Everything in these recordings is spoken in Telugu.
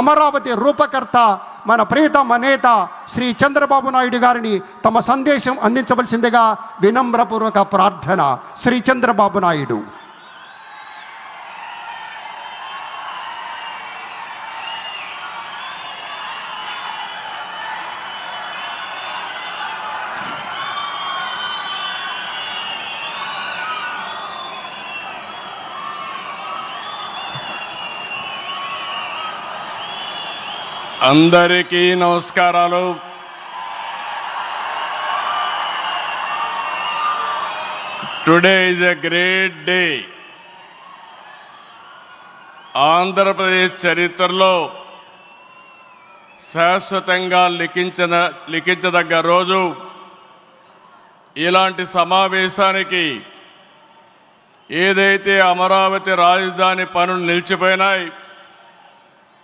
అమరావతి రూపకర్త మన ప్రియతమ నేత శ్రీ చంద్రబాబు నాయుడు గారిని తమ సందేశం అందించవలసిందిగా వినమ్రపూర్వక ప్రార్థన శ్రీ చంద్రబాబు నాయుడు. అందరికీ నమస్కారాలు. Today is a great day Andhra Pradesh చరిత్రలో శాశ్వతంగా లిఖించిన లిఖించదగ్గ రోజు. ఇలాంటి సమావేశానికి ఏదైతే అమరావతి రాజధాని పనులు నిలిచిపోయినాయి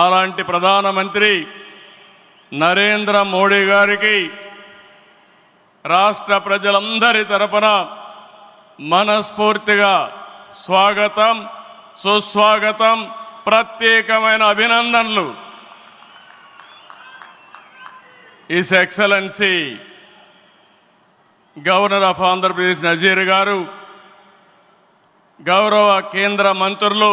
అలాంటి ప్రధానమంత్రి నరేంద్ర మోడీ గారికి రాష్ట్ర ప్రజలందరి తరపున మనస్ఫూర్తిగా స్వాగతం సుస్వాగతం ప్రత్యేకమైన అభినందనలు. His excellency governor of Andhra Pradesh Nazeer garu గౌరవ కేంద్ర మంత్రులు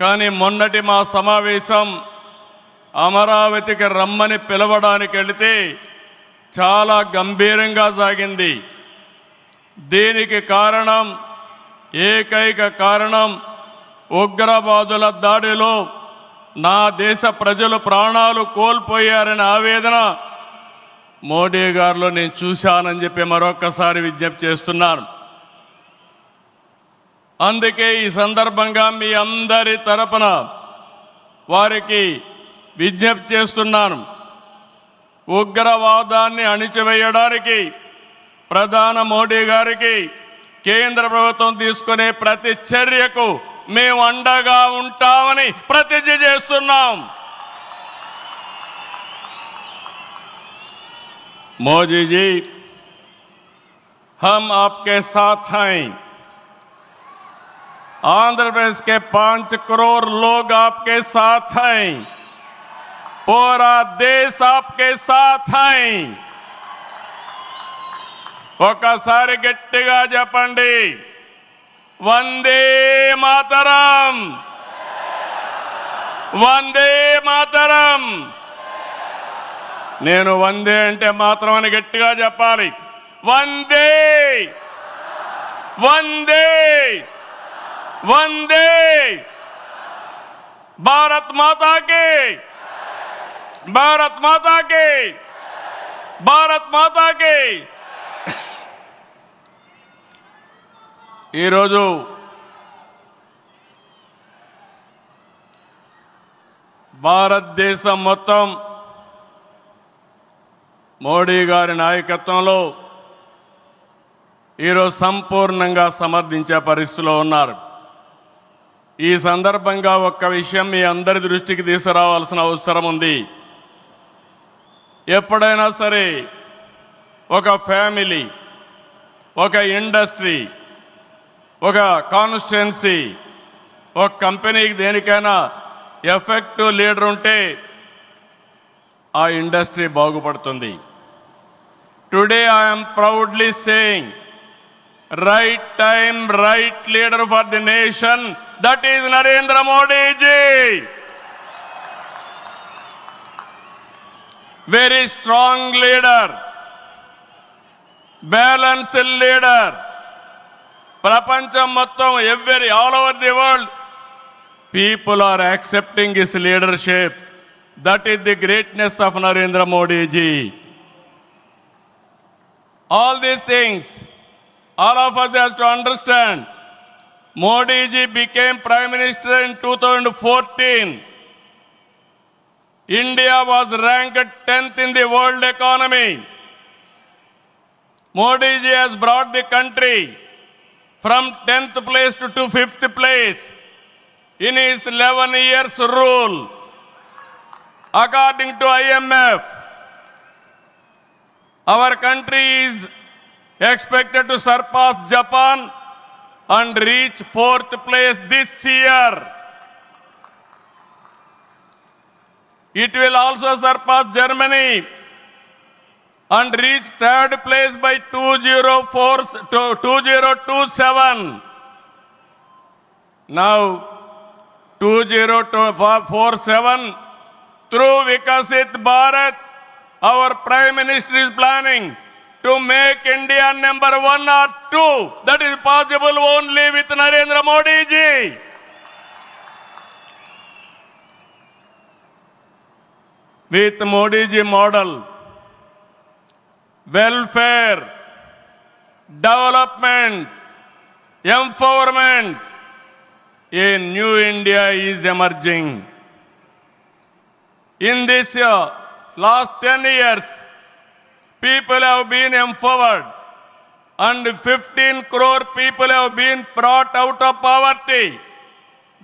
కానీ మొన్నటి మా సమావేశం అమరావతికి రమ్మని పిలవడానికి వెళితే చాలా గంభీరంగా సాగింది. దీనికి కారణం ఏకైక కారణం ఉగ్రవాదుల దాడిలో నా దేశ ప్రజలు ప్రాణాలు కోల్పోయారనే ఆవేదన మోడీ గారిలో నేను చూశానని చెప్పి మరొకసారి విజ్ఞప్తి చేస్తున్నాను. అందుకే ఈ సందర్భంగా మీ అందరి తరపున వారికి విజ్ఞప్తి చేస్తున్నాను ఉగ్రవాదాన్ని అణిచివేయడానికి ప్రధాన మోడీ గారికి కేంద్ర ప్రభుత్వం తీసుకునే ప్రతి చర్యకు మేము అండగా ఉంటామని ప్రతిజ్ఞ చేస్తున్నాం मोदी जी हम आपके साथ हैं आंध्र प्रदेश के पांच करोड़ लोग आपके साथ हैं पूरा देश आपके साथ हैं ఒకసారి గట్టిగా చెప్పండి వందే మాతరం వందే మాతరం నేను వందే అంటే మాత్రం అని గట్టిగా చెప్పాలి వందే వందే వందే భారత్ మాతాకి భారత్ మాతాకి భారత్ మాతాకి ఈరోజు భారతదేశం మొత్తం మోడీ గారి నాయకత్వంలో ఈరోజు సంపూర్ణంగా సమర్థించే పరిస్థితిలో ఉన్నారు. ఈ సందర్భంగా ఒక్క విషయం మీ అందరి దృష్టికి తీసుకురావాల్సిన అవసరం ఉంది. ఎప్పుడైనా సరే ఒక ఫ్యామిలీ ఒక ఇండస్ట్రీ ఒక కాన్స్టిట్యున్సీ ఒక కంపెనీకి దేనికైనా ఎఫెక్టివ్ లీడర్ ఉంటే ఆ ఇండస్ట్రీ బాగుపడుతుంది. Today I'm proudly saying right time right leader for the nation that is Narendra Modi ji very strong leader balanced leader ప్రపంచం మొత్తం every all over the world people are accepting his leadership that is the greatness of Narendra Modi ji all these things All of us have to understand. Modi ji became Prime Minister in 2014. India was ranked 10th in the world economy. Modi ji has brought the country from 10th place to 5th place in his 11 years rule. According to IMF, our country is expected to surpass Japan and reach fourth place this year. It will also surpass Germany and reach third place by 204 2027. Now, 2047, through Vikasit Bharat, our Prime Minister is planning to make India number one or two. That is possible only with Narendra Modi ji. With Modi ji model, welfare, development, empowerment, a new India is emerging. In this uh, last 10 years, people have been empowered and 15 crore people have been brought out of poverty.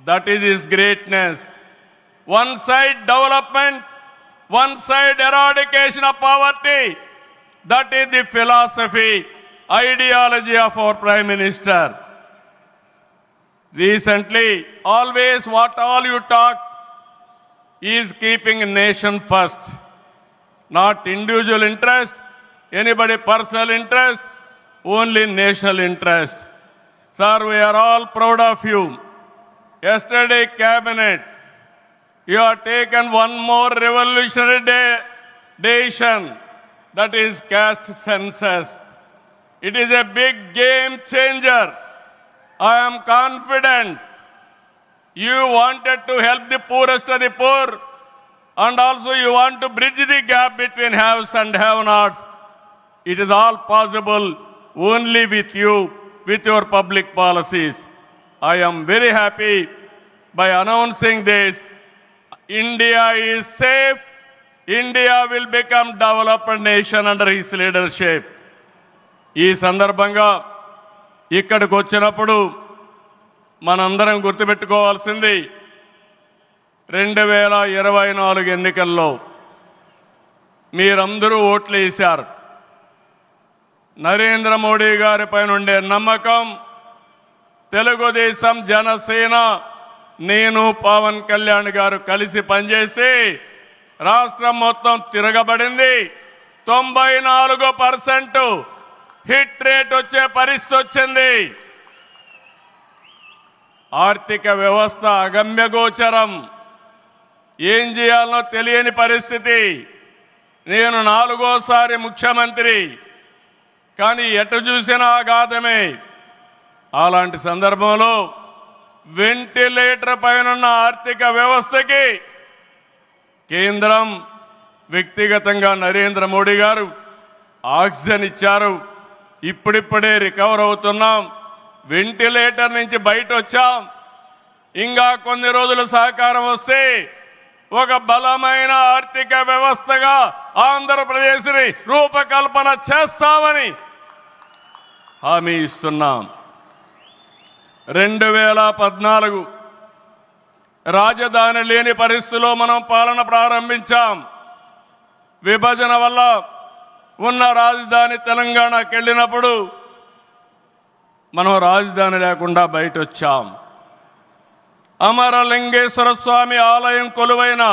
That is his greatness. One side development, one side eradication of poverty. That is the philosophy, ideology of our Prime Minister. Recently, always what all you talk is keeping nation first, not individual interest, anybody personal interest, only national interest. Sir, we are all proud of you. Yesterday, cabinet, you have taken one more revolutionary de- decision, that is caste census. It is a big game changer. I am confident you wanted to help the poorest of the poor and also you want to bridge the gap between haves and have-nots. It is all possible only with you, with your public policies. I am very happy by announcing this. India is safe. India will become developed nation under his leadership. ఈ సందర్భంగా ఇక్కడికి వచ్చినప్పుడు మనందరం గుర్తుపెట్టుకోవాల్సింది రెండు వేల ఇరవై నాలుగు ఎన్నికల్లో మీరందరూ ఓట్లు వేశారు నరేంద్ర మోడీ గారిపై ఉండే నమ్మకం తెలుగుదేశం జనసేన నేను పవన్ కళ్యాణ్ గారు కలిసి పనిచేసి రాష్ట్రం మొత్తం తిరగబడింది. తొంభై నాలుగు పర్సెంట్ హిట్ రేట్ వచ్చే పరిస్థితి వచ్చింది. ఆర్థిక వ్యవస్థ అగమ్యగోచరం ఏం చేయాలనో తెలియని పరిస్థితి. నేను నాలుగోసారి ముఖ్యమంత్రి. కానీ ఎటు చూసినా అగాధమే. అలాంటి సందర్భంలో వెంటిలేటర్ పైన ఆర్థిక వ్యవస్థకి కేంద్రం వ్యక్తిగతంగా నరేంద్ర మోడీ గారు ఆక్సిజన్ ఇచ్చారు. ఇప్పుడిప్పుడే రికవర్ అవుతున్నాం. వెంటిలేటర్ నుంచి బయట వచ్చాం ఇంకా కొన్ని రోజుల సహకారం వస్తే ఒక బలమైన ఆర్థిక వ్యవస్థగా ఆంధ్రప్రదేశ్ని రూపకల్పన చేస్తామని హామీ ఇస్తున్నాం. రెండు వేల పద్నాలుగు రాజధాని లేని పరిస్థితిలో మనం పాలన ప్రారంభించాం. విభజన వల్ల ఉన్న రాజధాని తెలంగాణకి వెళ్ళినప్పుడు మనం రాజధాని లేకుండా బయట వచ్చాం అమరలింగేశ్వర స్వామి ఆలయం కొలువైన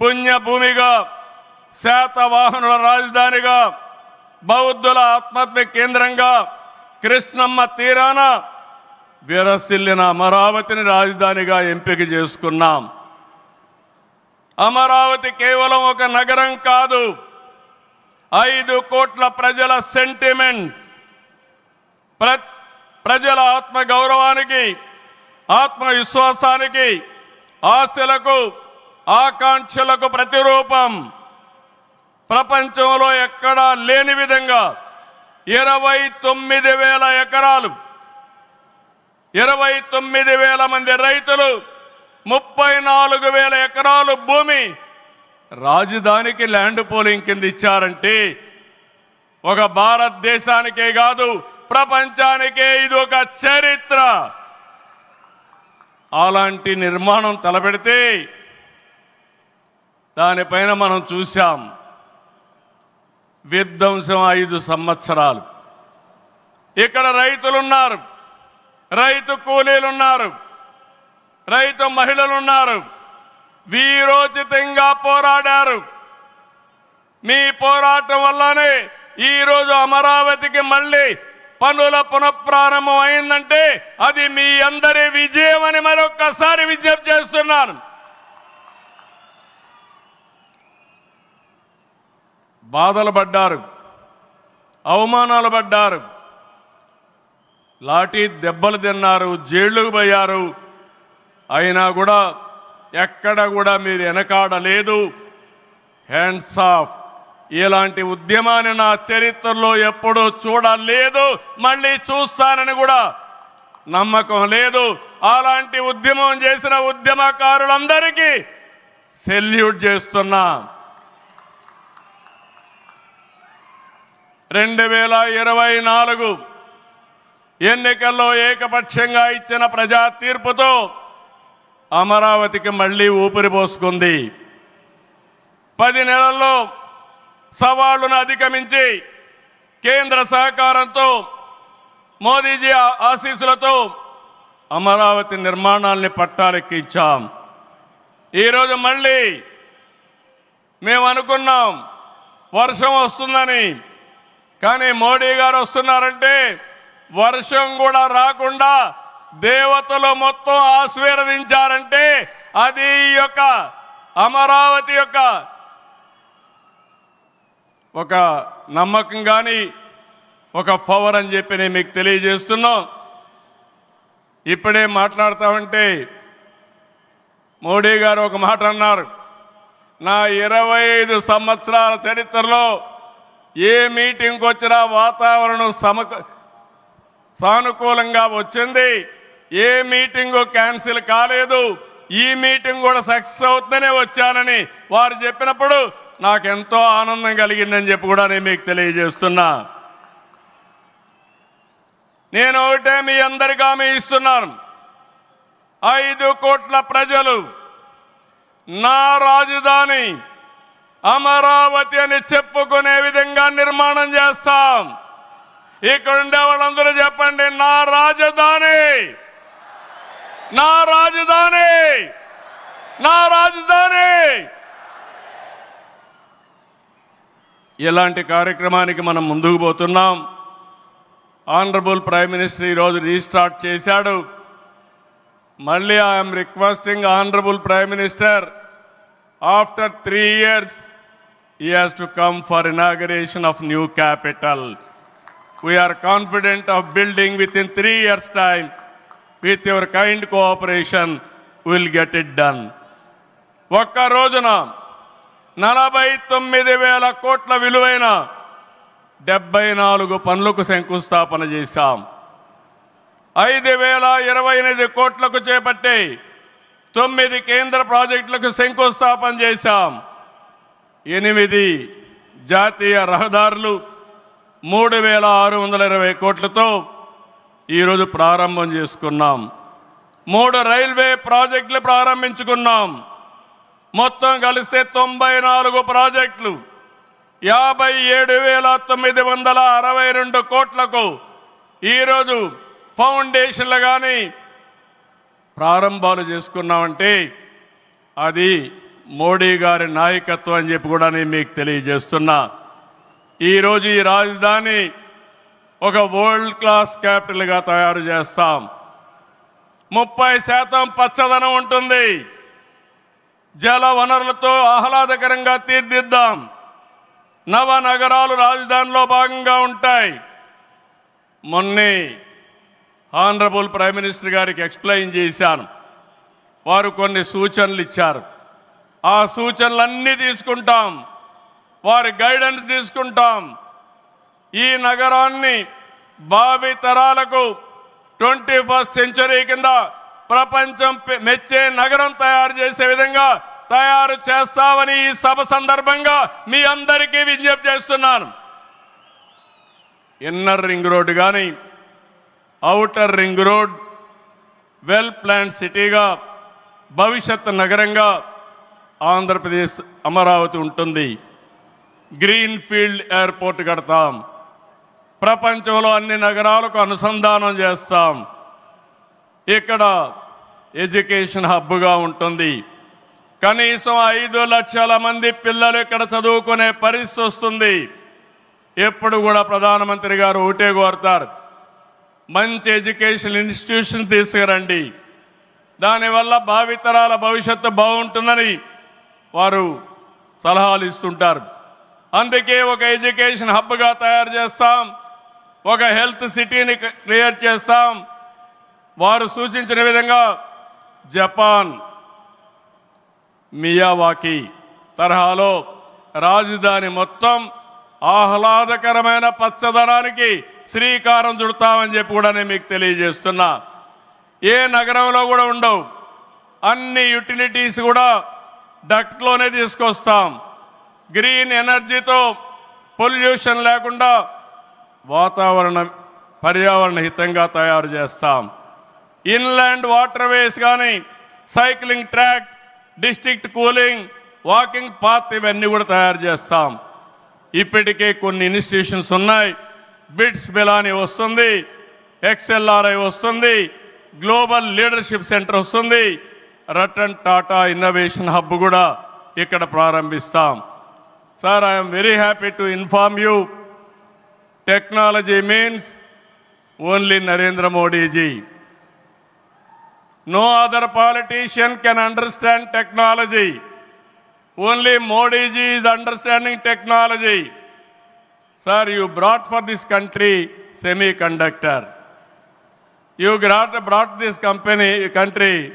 పుణ్యభూమిగా శాతవాహనుల రాజధానిగా బౌద్ధుల ఆత్మహత్య కేంద్రంగా కృష్ణమ్మ తీరాన విరసిల్లిన అమరావతిని రాజధానిగా ఎంపిక చేసుకున్నాం. అమరావతి కేవలం ఒక నగరం కాదు ఐదు కోట్ల ప్రజల సెంటిమెంట్ ప్ర ప్రజల ఆత్మ గౌరవానికి ఆత్మవిశ్వాసానికి ఆశలకు ఆకాంక్షలకు ప్రతిరూపం. ప్రపంచంలో ఎక్కడా లేని విధంగా ఇరవై తొమ్మిది వేల ఎకరాలు ఇరవై తొమ్మిది వేల మంది రైతులు ముప్పై నాలుగు వేల ఎకరాలు భూమి రాజధానికి ల్యాండ్ పోలింగ్ కింద ఇచ్చారంటే ఒక భారతదేశానికే కాదు ప్రపంచానికే ఇది ఒక చరిత్ర. అలాంటి నిర్మాణం తలపెడితే దానిపైన మనం చూశాం విధ్వంసం ఐదు సంవత్సరాలు. ఇక్కడ రైతులున్నారు. రైతు కూలీలున్నారు. రైతు మహిళలున్నారు. వీరోచితంగా పోరాడారు. మీ పోరాటం వల్లనే ఈరోజు అమరావతికి మళ్ళీ పనుల పునఃప్రారంభం అయిందంటే అది మీ అందరి విజయం అని మరొక్కసారి విజ్ఞప్తి చేస్తున్నాను. బాధలు పడ్డారు అవమానాలు పడ్డారు లాఠీ దెబ్బలు తిన్నారు జైళ్ళకు పోయారు. అయినా కూడా ఎక్కడ కూడా మీరు వెనకాడలేదు. హ్యాండ్స్ ఆఫ్ ఇలాంటి ఉద్యమాన్ని నా చరిత్రలో ఎప్పుడూ చూడలేదు మళ్ళీ చూస్తానని కూడా నమ్మకం లేదు. అలాంటి ఉద్యమం చేసిన ఉద్యమకారులందరికీ సెల్యూట్ చేస్తున్నా. రెండు వేల ఇరవై నాలుగు ఎన్నికల్లో ఏకపక్షంగా ఇచ్చిన ప్రజా తీర్పుతో అమరావతికి మళ్ళీ ఊపిరి పోసుకుంది. పది నెలల్లో సవాళ్ళను అధిగమించి కేంద్ర సహకారంతో మోదీజీ ఆశీస్సులతో అమరావతి నిర్మాణాల్ని పట్టాలెక్కించాం. ఈరోజు మళ్ళీ మేము అనుకున్నాం వర్షం వస్తుందని. కానీ మోడీ గారు వస్తున్నారంటే వర్షం కూడా రాకుండా దేవతలు మొత్తం ఆశీర్వదించారంటే అది ఈ యొక్క అమరావతి యొక్క ఒక నమ్మకం కానీ ఒక పవర్ అని చెప్పి నేను మీకు తెలియజేస్తున్నాం. ఇప్పుడే మాట్లాడతామంటే మోడీ గారు ఒక మాట అన్నారు. నా ఇరవై ఐదు సంవత్సరాల చరిత్రలో ఏ మీటింగ్కి వచ్చినా వాతావరణం సమక సానుకూలంగా వచ్చింది. ఏ మీటింగు క్యాన్సిల్ కాలేదు. ఈ మీటింగ్ కూడా సక్సెస్ అవుతుందనే వచ్చానని వారు చెప్పినప్పుడు నాకెంతో ఆనందం కలిగిందని చెప్పి కూడా నేను మీకు తెలియజేస్తున్నా. నేను ఒకటే మీ అందరికీ హామీ ఇస్తున్నాను. ఐదు కోట్ల ప్రజలు నా రాజధాని అమరావతి అని చెప్పుకునే విధంగా నిర్మాణం చేస్తాం. ఇక్కడ ఉండే వాళ్ళందరూ చెప్పండి నా రాజధాని! నా రాజధాని! నా రాజధాని! ఇలాంటి కార్యక్రమానికి మనం ముందుకు పోతున్నాం. ఆనరబుల్ ప్రైమ్ మినిస్టర్ ఈరోజు రీస్టార్ట్ చేశాడు. మళ్ళీ I'm requesting honourable prime minister after three years he has to come for inauguration of new capital we're confident of building with in three years time with your kind cooperation will get it done ఒక్క రోజున నలభై తొమ్మిది వేల కోట్ల విలువైన డెబ్బై నాలుగు పనులకు శంకుస్థాపన చేశాం. ఐదు వేల ఇరవై ఎనిమిది కోట్లకు చేపట్టి తొమ్మిది కేంద్ర ప్రాజెక్టులకు శంకుస్థాపన చేశాం. ఎనిమిది జాతీయ రహదారులు మూడు వేల ఆరు వందల ఇరవై కోట్లతో ఈరోజు ప్రారంభం చేసుకున్నాం. మూడు రైల్వే ప్రాజెక్టులు ప్రారంభించుకున్నాం. మొత్తం కలిస్తే తొంభై నాలుగు ప్రాజెక్టులు యాభై ఏడు వేల తొమ్మిది వందల అరవై రెండు కోట్లకు ఈరోజు ఫౌండేషన్లు కానీ ప్రారంభాలు చేసుకున్నామంటే అది మోడీ గారి నాయకత్వం అని చెప్పి కూడా నేను మీకు తెలియజేస్తున్నా. ఈరోజు ఈ రాజధాని ఒక వరల్డ్ క్లాస్ క్యాపిటల్గా తయారు చేస్తాం. ముప్పై శాతం పచ్చదనం ఉంటుంది. జల వనరులతో ఆహ్లాదకరంగా తీర్దిద్దాం. నవ నగరాలు రాజధానిలో భాగంగా ఉంటాయి. మొన్నే ఆనరబుల్ ప్రైమ్ మినిస్టర్ గారికి ఎక్స్ప్లెయిన్ చేశాను. వారు కొన్ని సూచనలు ఇచ్చారు. ఆ సూచనలన్నీ తీసుకుంటాం. వారి గైడెన్స్ తీసుకుంటాం. ఈ నగరాన్ని భావి తరాలకు ట్వంటీ ఫస్ట్ సెంచరీ కింద ప్రపంచం పె- మెచ్చే నగరం తయారు చేసే విధంగా తయారు చేస్తామని ఈ సభ సందర్భంగా మీ అందరికీ విజ్ఞప్తి చేస్తున్నాను. ఇన్నర్ రింగ్ రోడ్ కానీ outer ring road well plan సిటీగా భవిష్యత్ నగరంగా ఆంధ్రప్రదేశ్ అమరావతి ఉంటుంది. గ్రీన్ ఫీల్డ్ ఎయిర్పోర్ట్ కడతాం. ప్రపంచంలో అన్ని నగరాలకు అనుసంధానం చేస్తాం. ఇక్కడ ఎడ్యుకేషన్ హబ్గా ఉంటుంది. కనీసం ఐదు లక్షల మంది పిల్లలు ఇక్కడ చదువుకునే పరిస్థితి వస్తుంది. ఎప్పుడు కూడా ప్రధానమంత్రి గారు ఒకటే కోరుతారు. మంచి ఎడ్యుకేషన్ ఇన్స్టిట్యూషన్ తీసుకురండి. దానివల్ల భావితరాల భవిష్యత్తు బాగుంటుందని వారు సలహాలు ఇస్తుంటారు. అందుకే ఒక ఎడ్యుకేషన్ హబ్గా తయారు చేస్తాం. ఒక హెల్త్ సిటీని క్రియేట్ చేస్తాం. వారు సూచించిన విధంగా జపాన్ మియావాకి తరహాలో రాజధాని మొత్తం ఆహ్లాదకరమైన పచ్చదనానికి శ్రీకారం చుడతామని చెప్పి కూడా నేను మీకు తెలియజేస్తున్నా. ఏ నగరంలో కూడా ఉండవు. అన్ని యుటిలిటీస్ కూడా డక్ట్లోనే తీసుకొస్తాం. గ్రీన్ ఎనర్జీతో పొల్యూషన్ లేకుండా వాతావరణం పర్యావరణ హితంగా తయారు చేస్తాం. ఇన్లాండ్ వాటర్ వేస్ కానీ cycling track district cooling walking path ఇవన్నీ కూడా తయారు చేస్తాం. ఇప్పటికే కొన్ని ఇన్స్టిట్యూషన్స్ ఉన్నాయి. బిట్స్ బిలాని వస్తుంది ఎక్స్ఎల్ఆర్ఐ వస్తుంది గ్లోబల్ లీడర్షిప్ సెంటర్ వస్తుంది రటన్ టాటా ఇన్నోవేషన్ హబ్ కూడా ఇక్కడ ప్రారంభిస్తాం. Sir I'm very happy to inform you. Technology means only Narendra Modi ji. No other politician can understand technology. Only Modi ji is understanding technology. Sir, you brought for this country semiconductor. You brought, brought this company, country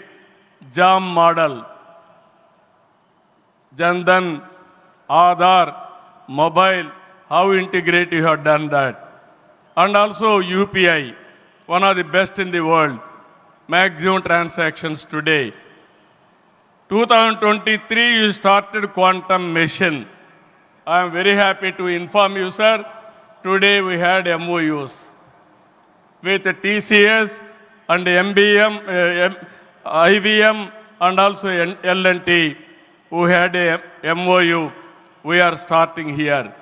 JAM model. Jandan, Aadhaar, mobile, how integrate you have done that. And also UPI, one of the best in the world maximum transactions today. 2023, you started quantum mission. I am very happy to inform you, sir. Today we had MOUs with TCS and MBM, uh, IBM, and also L&T, who had a MOU. We are starting here.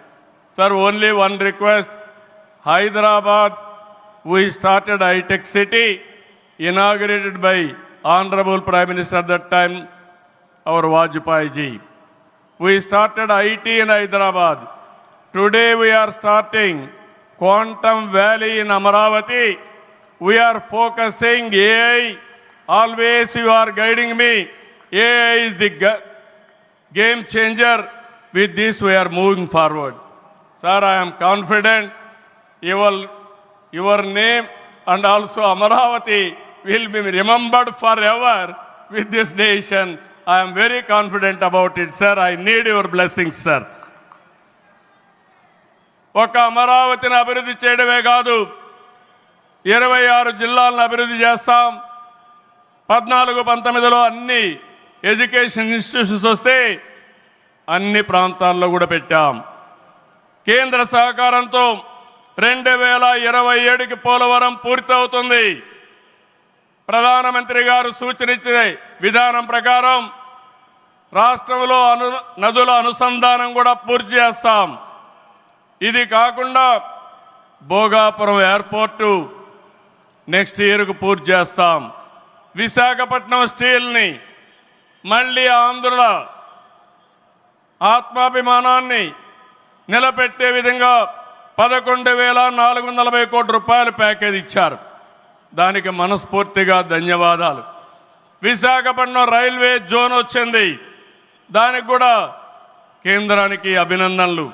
Sir, only one request. Hyderabad, we started high-tech city, inaugurated by Honorable Prime Minister at that time, our Vajpayee ji. We started IT in Hyderabad. Today we are starting Quantum Valley in Amaravati. We are focusing AI. Always you are guiding me. AI is the ga- game changer. With this we are moving forward. Sir, I am confident your, your name and also Amaravati will be remembered forever with this nation. I am very confident about it, sir. I need your blessings, sir. ఒక అమరావతిని అభివృద్ధి చేయడమే కాదు ఇరవై ఆరు జిల్లాలను అభివృద్ధి చేస్తాం పద్నాలుగు పంతొమ్మిదిలో అన్ని ఎడ్యుకేషన్ ఇన్స్టిట్యూషన్స్ వస్తే అన్ని ప్రాంతాల్లో కూడా పెట్టాం కేంద్ర సహకారంతో రెండు వేల ఇరవై ఏడుకి పోలవరం పూర్తవుతుంది ప్రధానమంత్రి గారు సూచనించిన విధానం ప్రకారం రాష్ట్రంలో అను నదుల అనుసంధానం కూడా పూర్తి చేస్తాం. ఇది కాకుండా భోగాపురం ఎయిర్పోర్టు నెక్స్ట్ ఇయర్కు పూర్తి చేస్తాం. విశాఖపట్నం స్టీల్ని మళ్ళీ ఆంధ్రుల ఆత్మాభిమానాన్ని నిలబెట్టే విధంగా పదకొండు వేల నాలుగు వందల కోట్ల రూపాయల ప్యాకేజ్ ఇచ్చారు. దానికి మనస్ఫూర్తిగా ధన్యవాదాలు. విశాఖపట్నం రైల్వే జోన్ వచ్చింది. దానికి కూడా కేంద్రానికి అభినందనలు.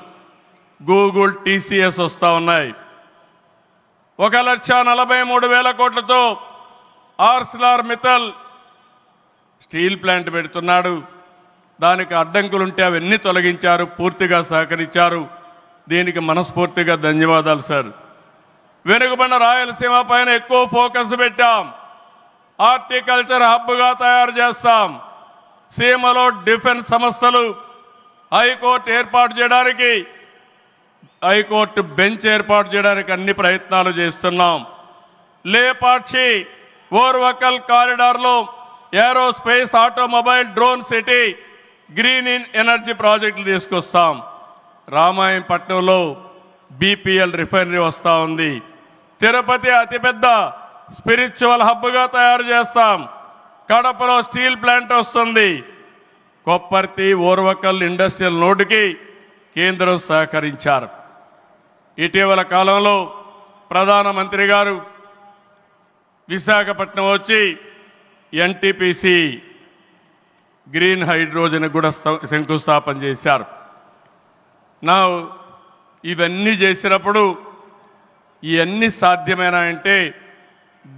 గూగుల్ టీసీఎస్ వస్తూ ఉన్నాయి. ఒక లక్ష నలభై మూడు వేల కోట్లతో ఆర్సిలార్ మితల్ స్టీల్ ప్లాంట్ పెడుతున్నాడు. దానికి అడ్డంకులుంటే అవన్నీ తొలగించారు పూర్తిగా సహకరించారు. దీనికి మనస్ఫూర్తిగా ధన్యవాదాలు సార్. వెనుకబడిన రాయలసీమ పైన ఎక్కువ ఫోకస్ పెట్టాం. హార్టికల్చర్ హబ్గా తయారు చేస్తాం. సీమలో డిఫెన్స్ సంస్థలు హైకోర్టు ఏర్పాటు చేయడానికి హైకోర్టు బెంచ్ ఏర్పాటు చేయడానికి అన్ని ప్రయత్నాలు చేస్తున్నాం. Lepakshi Orvakal కారిడార్లో aerospace automobile drone city green in energy ప్రాజెక్టులు తీసుకొస్తాం. రామాయణపట్నంలో బీపీఎల్ రిఫైనరీ వస్తూ ఉంది. తిరుపతి అతిపెద్ద స్పిరిచువల్ హబ్గా తయారు చేస్తాం. కడపలో స్టీల్ ప్లాంట్ వస్తుంది. కొప్పర్తి ఓర్వకల్ ఇండస్ట్రియల్ నోటుకి కేంద్రం సహకరించారు. ఇటీవల కాలంలో ప్రధానమంత్రి గారు విశాఖపట్నం వచ్చి ఎన్టీపీసీ గ్రీన్ హైడ్రోజన్ కూడా శంకుస్థాపన చేశారు. నా ఇవన్నీ చేసినప్పుడు ఇవన్నీ సాధ్యమేనా అంటే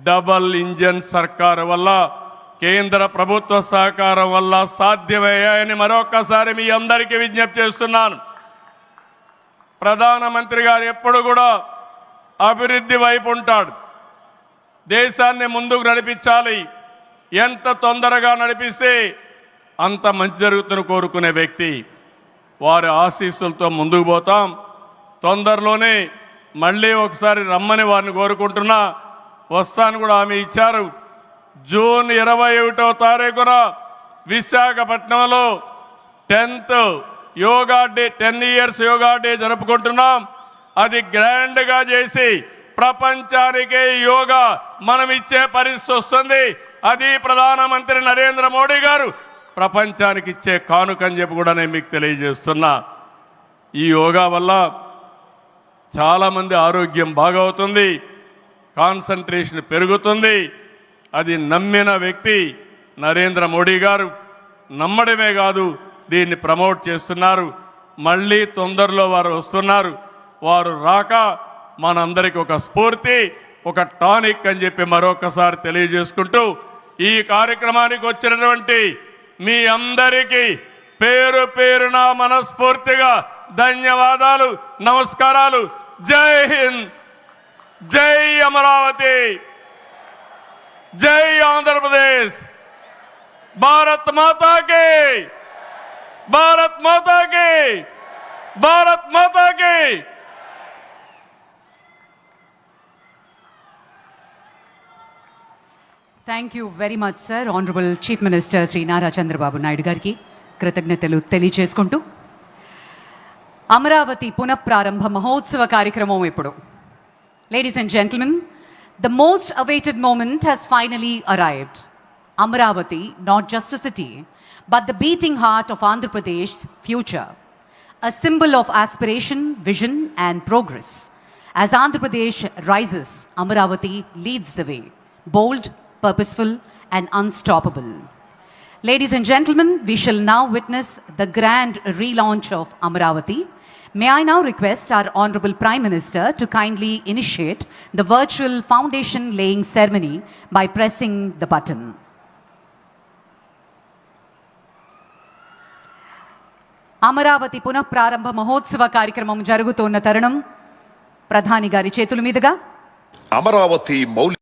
డబల్ ఇంజన్ సర్కారు వల్ల కేంద్ర ప్రభుత్వ సహకారం వల్ల సాధ్యమయ్యాయని మరొకసారి మీ అందరికీ విజ్ఞప్తి చేస్తున్నాను. ప్రధానమంత్రి గారు ఎప్పుడు కూడా అభివృద్ధి వైపు ఉంటాడు. దేశాన్ని ముందుకు నడిపించాలి. ఎంత తొందరగా నడిపిస్తే అంత మంచి జరుగుతున్న కోరుకునే వ్యక్తి. వారి ఆశీస్సులతో ముందుకు పోతాం. తొందరలోనే మళ్ళీ ఒకసారి రమ్మని వారిని కోరుకుంటున్నా. వస్తాను కూడా ఆమె ఇచ్చారు. జూన్ ఇరవై ఒకటో తారీఖున విశాఖపట్నంలో tenth yoga day ten years yoga day జరుపుకుంటున్నాం. అది గ్రాండ్గా చేసి ప్రపంచానికి యోగా మనం ఇచ్చే పరిస్థితి వస్తుంది. అది ప్రధానమంత్రి నరేంద్ర మోడీ గారు ప్రపంచానికి ఇచ్చే కానుక అని చెప్పి కూడా నేను మీకు తెలియజేస్తున్నా. ఈ యోగా వల్ల చాలామంది ఆరోగ్యం బాగవుతుంది కాన్సన్ట్రేషన్ పెరుగుతుంది. అది నమ్మిన వ్యక్తి నరేంద్ర మోడీ గారు నమ్మడమే కాదు దీన్ని ప్రమోట్ చేస్తున్నారు. మళ్ళీ తొందరలో వారు వస్తున్నారు. వారు రాక మనందరికి ఒక స్ఫూర్తి ఒక టానిక్ అని చెప్పి మరొకసారి తెలియజేసుకుంటూ ఈ కార్యక్రమానికి వచ్చినటువంటి మీ అందరికీ పేరు పేరున మనస్ఫూర్తిగా ధన్యవాదాలు నమస్కారాలు. జై హింద్. జై అమరావతి. జై ఆంధ్రప్రదేశ్. భారత్ మాతాకి. భారత్ మాతాకి. భారత్ మాతాకి. Thank you very much sir honourable chief minister Shri Nara Chandrababu Naidu గారికి. కృతజ్ఞతలు తెలియచేసుకుంటూ Amaravati Punapraram Bhamahotsava Karikramo Vipudu. Ladies and gentlemen, the most awaited moment has finally arrived. Amaravati, not just a city, but the beating heart of Andhra Pradesh's future. A symbol of aspiration, vision, and progress. As Andhra Pradesh rises, Amaravati leads the way. Bold, purposeful, and unstoppable. Ladies and gentlemen, we shall now witness the grand relaunch of Amaravati. May I now request our Honorable Prime Minister to kindly initiate the virtual foundation laying ceremony by pressing the button. Amaravati పునఃప్రారంభ మహోత్సవ కార్యక్రమం జరుగుతున్న తరుణం ప్రధాని గారి చేతుల మీదుగా అమరావతి మౌలిక